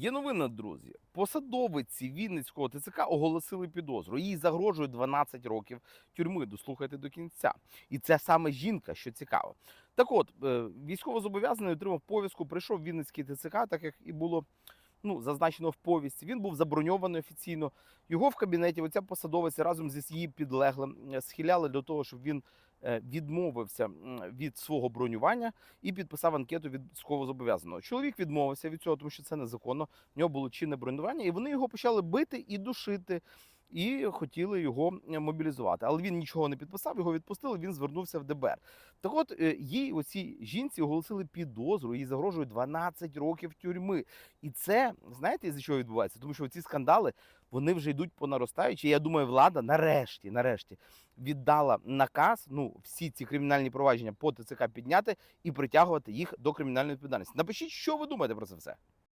Є новина, друзі. Посадовиці Вінницького ТЦК оголосили підозру. Їй загрожує 12 років тюрми. Дослухайте до кінця. І це саме жінка, що цікаво. Так от, е, військовозобов'язаний отримав повістку, прийшов Вінницький ТЦК, так як і було ну, зазначено в повісті. Він був заброньований офіційно. Його в кабінеті, оця посадовиця разом зі її підлеглим е, схиляли до того, щоб він е, відмовився від свого бронювання і підписав анкету від сховозобов'язаного. Чоловік відмовився від цього, тому що це незаконно. В нього було чинне бронювання, і вони його почали бити і душити. І хотіли його е, мобілізувати, але він нічого не підписав. Його відпустили. Він звернувся в ДБР. Так, от е, їй оцій жінці оголосили підозру. Їй загрожує 12 років тюрми. І це знаєте, з чого відбувається? Тому що ці скандали вони вже йдуть по наростаючій. Я думаю, влада нарешті, нарешті віддала наказ. Ну, всі ці кримінальні провадження по ТЦК підняти і притягувати їх до кримінальної відповідальності. Напишіть, що ви думаєте про це все.